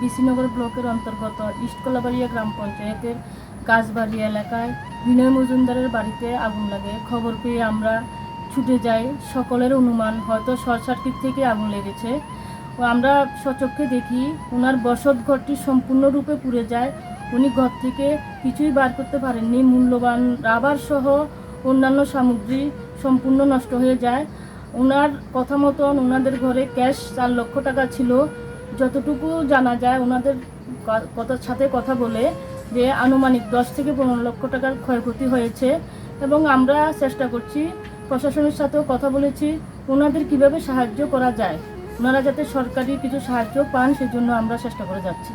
বিসিনগর ব্লকের অন্তর্গত ইস্টকলাবাড়িয়া গ্রাম পঞ্চায়েতের কাজবাড়ি এলাকায় বিনয় মজুমদারের বাড়িতে আগুন লাগে। খবর পেয়ে আমরা ছুটে যাই। সকলের অনুমান হয়তো শর্ট সার্কিট থেকে আগুন লেগেছে। ও আমরা সচক্ষে দেখি ওনার বসত ঘরটি সম্পূর্ণরূপে পুড়ে যায়। উনি ঘর থেকে কিছুই বার করতে পারেননি। মূল্যবান রাবার সহ অন্যান্য সামগ্রী সম্পূর্ণ নষ্ট হয়ে যায়। ওনার কথা মতন ওনাদের ঘরে ক্যাশ চার লক্ষ টাকা ছিল। যতটুকু জানা যায়, ওনাদের কথার সাথে কথা বলে যে আনুমানিক দশ থেকে পনেরো লক্ষ টাকার ক্ষয়ক্ষতি হয়েছে এবং আমরা চেষ্টা করছি, প্রশাসনের সাথেও কথা বলেছি, ওনাদের কীভাবে সাহায্য করা যায়। ওনারা যাতে সরকারি কিছু সাহায্য পান, সেজন্য আমরা চেষ্টা করে যাচ্ছি।